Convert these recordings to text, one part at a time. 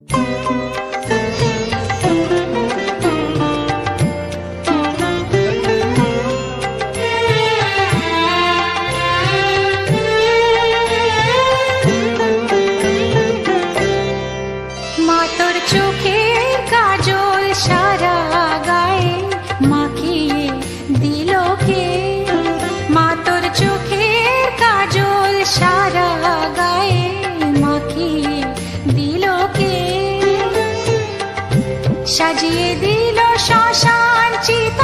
Música সাজিয়ে দিল শ্মশান চিতা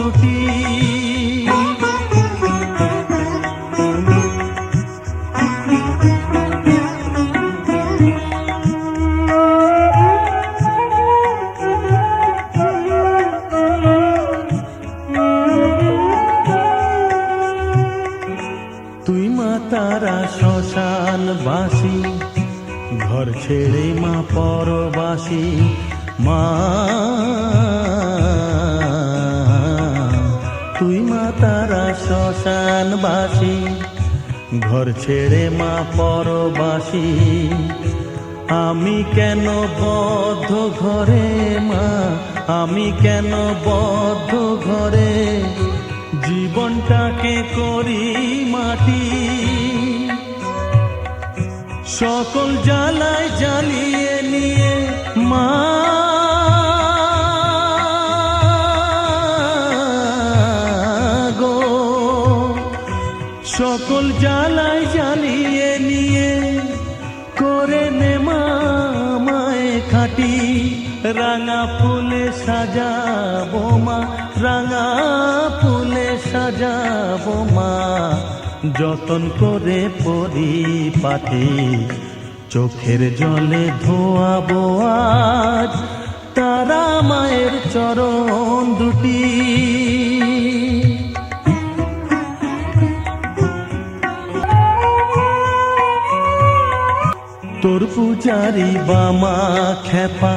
দুটি পরবাসী, আমি কেন বদ্ধ ঘরে মা? আমি কেন বদ্ধ ঘরে? জীবনটাকে করি মাটি। সকল জ্বালায় জ্বালিয়ে নিয়ে মা রাঙা ফুলে সাজাবো মা, রাঙা ফুলে সাজাবো মা। যতন করে পরি পরিপাটি চোখের জলে ধোয়াবো আজ, তারা মায়ের চরণ দুটি। তোর পূজারি বামা খেপা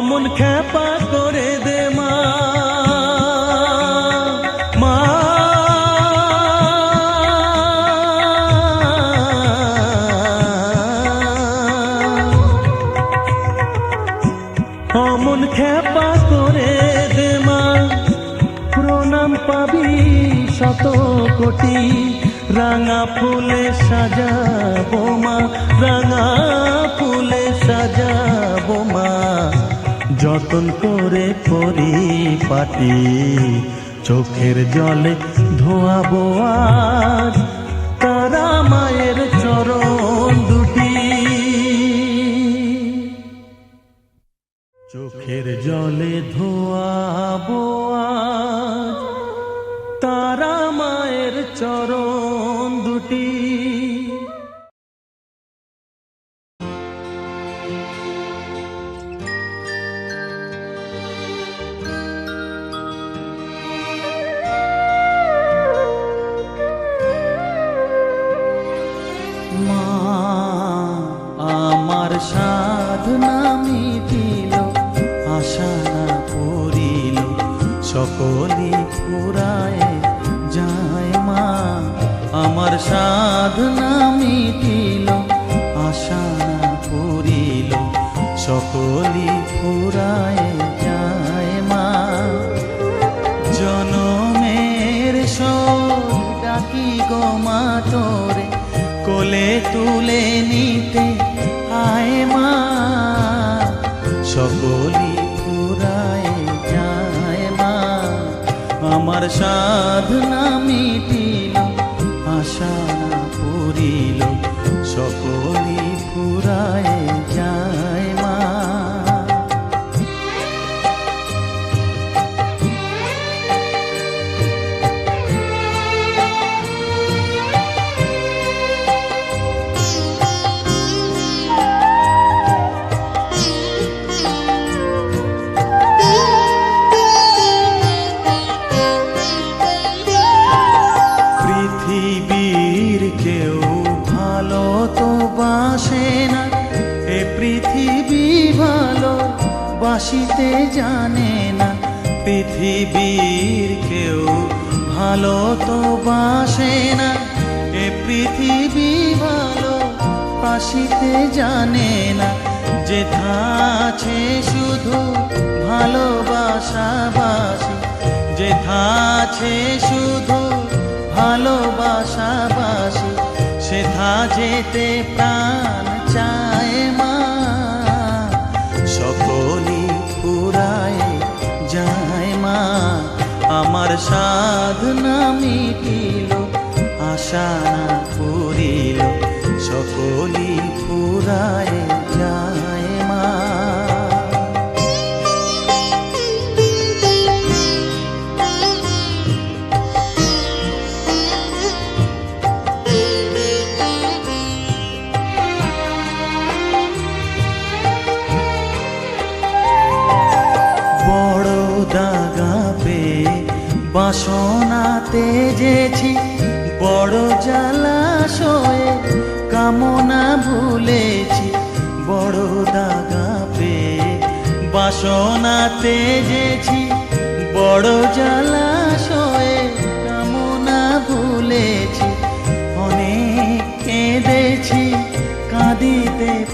অমন খেপা করে দে মা। অমন খেপা করে দে মা। প্রণাম পাবি শত কোটি। রাঙা ফুলে সাজাবো মা। রাঙা ফুলে সাজাবো মা। যতন করে পরিপাটি, চোখের জলে ধোয়াবো আজ তারা মায়ের চরণ দুটি। চোখের জলে ধোয়াবো আজ তারা মায়ের চরণ দুটি। সকলি পুরায় যায় মা। জনমের সব ডাকি গো তোরে, কোলে তুলে নিতে আয় মা। সকলি পুরায় যায় মা। আমার সাধনা মিটিল পৃথিবী ভালো বাসিতে জানে না যে আছে শুধু ভালোবাসা বাসি। যে আছে শুধু ভালোবাসাবাসি সেথা যেতে প্রাণ চায় মা। সকলি পুরায় যায় মা, আমার সাধনা মিটিল আশা না পুরিল সকলি পুরায় যায়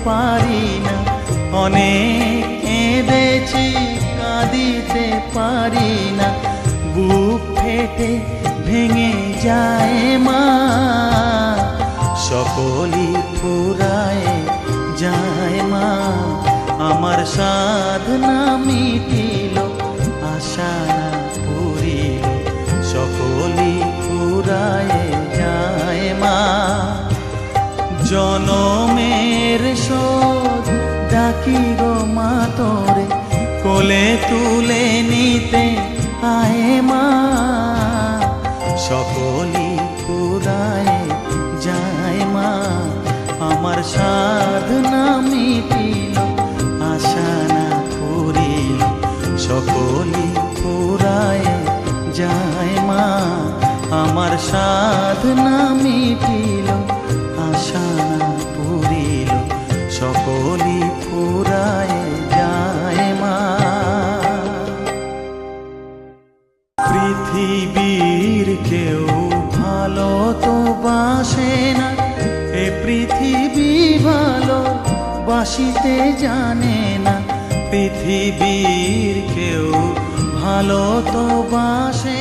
পারি না। অনেক কেঁদেছি কাঁদিতে পারি না। বুক ফেটে ভেঙে যায় মা। সকলি ফুরায় যায় মা। আমার সাধনা মিটিল, আশা পুরিল সকলি ফুরায় যায় মা। জনমের শোধ ডাকি গো মা তোরে, কোলে তুলে নিতে আয় মা। সকলি পুরায় যায় মা, আমার সাধনা মিটিল, আশা না পুরিল সকলি পুরায় যায় মা, আমার সাধনা মিটিল আশা না পুরিল সকলি পুরায় যায় মা। পৃথিবীর কেউ ভালো তো বাসে না, এ পৃথিবী ভালো বাসিতে জানে না। পৃথিবীর কেউ ভালো তো বাসে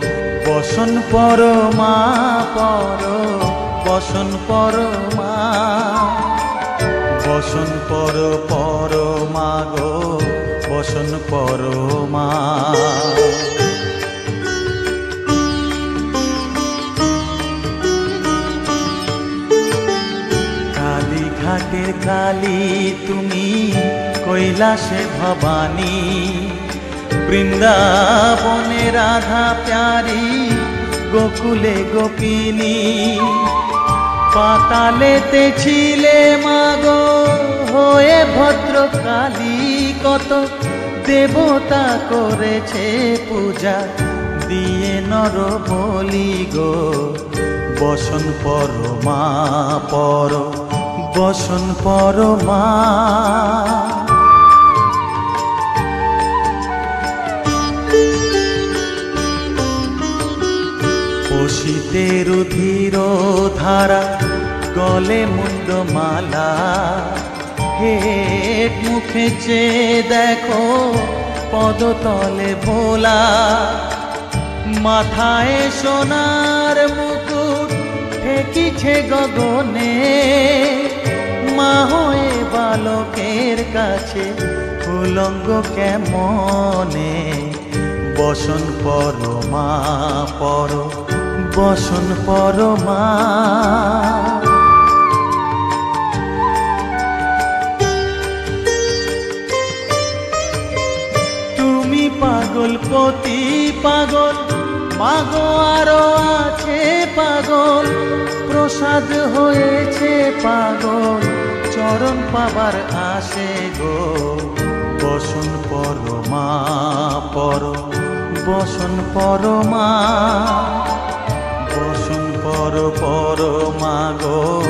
বসন পরমা, পর, বসন পরমা। বসন পর পর মা গো, বসন পর মা কালী ঘাটের কালী, তুমি কৈলাসে ভবানী। বৃন্দাবনে রাধা প্যারি গোকুলে গোপিনী। পাতালেতে ছিলে মাগো, হয়ে ভদ্রকালী কত দেবতা করেছে পূজা। দিয়ে নর বলি গো, বসন পর মা, পর বসন পর মা পশিতে রুধির ধারা গলে মুন্ড মালা হেট মুখে চেয়ে দেখো পদতলে ভোলা। মাথায় সোনার মুকুট ঠেকিছে গগনে। মা হয়ে বালকের কাছে উলঙ্গ কেমনে? বসন পর মা পর। বসন পর মা তুমি পাগল পতি পাগল মাগো আরও আছে পাগল, প্রসাদ হয়েছে পাগল, চরণ পাবার আসে গো। বসন পর মা পর, বসন পর মা বসন পর পর মা গো,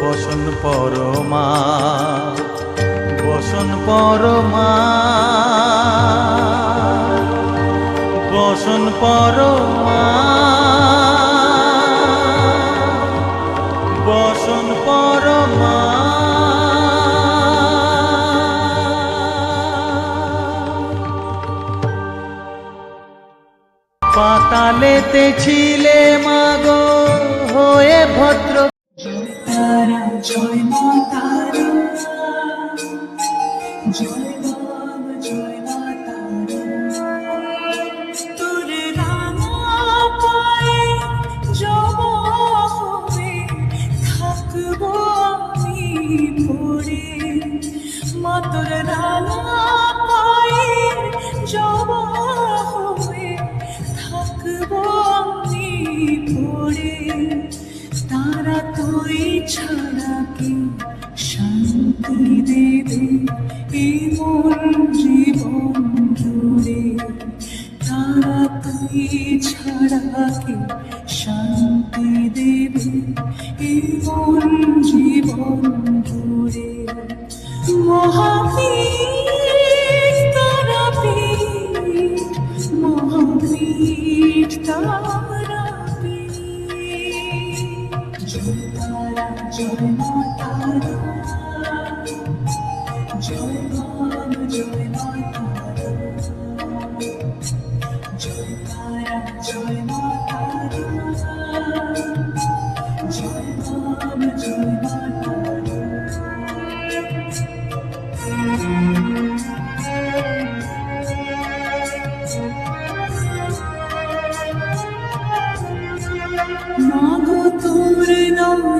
বসন পর মা। বসন পর মা। বসন পর মা। বসন পর মা। পাতালেতে ছিলে হয়ে ভদ্র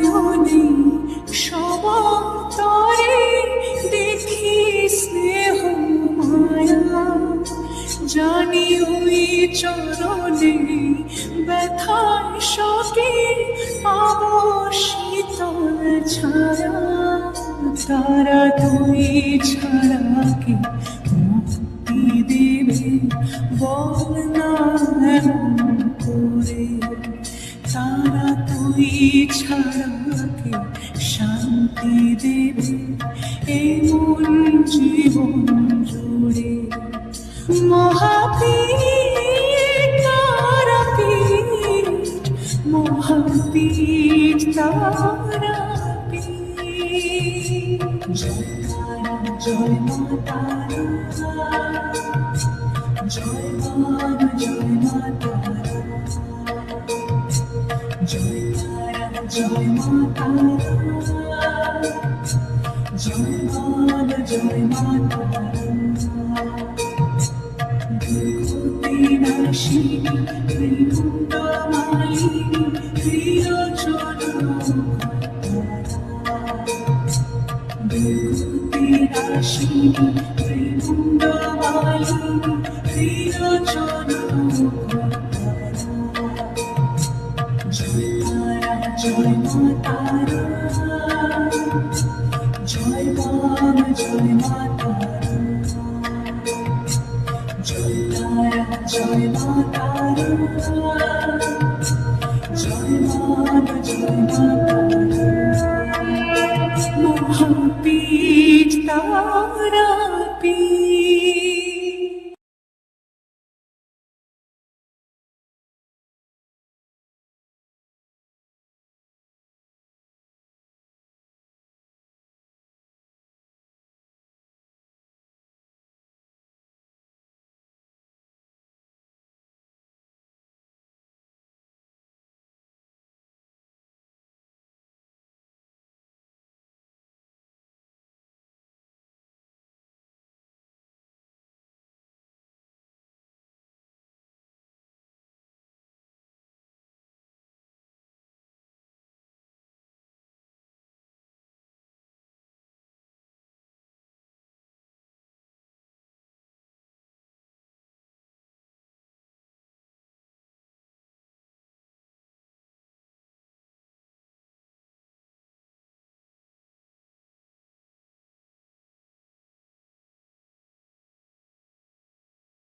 নয়নে সবার দেখি স্নেহ মায়া। জানি ওই চরণে ব্যথার শোকে পাব শীতল ছায়া। তারা তুই ছাড়া কে তুই ছাড়া কে শান্তি দেবে এই মন জীবন জুড়ে। মহাবীর তারাপীঠ মহাবীর তারাপীঠ জয় তারা জয় মা তারা জয় মান জয় মা জয় মা তারা জয় মান জয় মা তারা দুর্গতিনাশিনী ত্রিপুণ্ড মালিনী প্রিয়জন দুর্গতিনাশিনী ত্রিপুণ্ড মালিনী প্রিয়জন জয়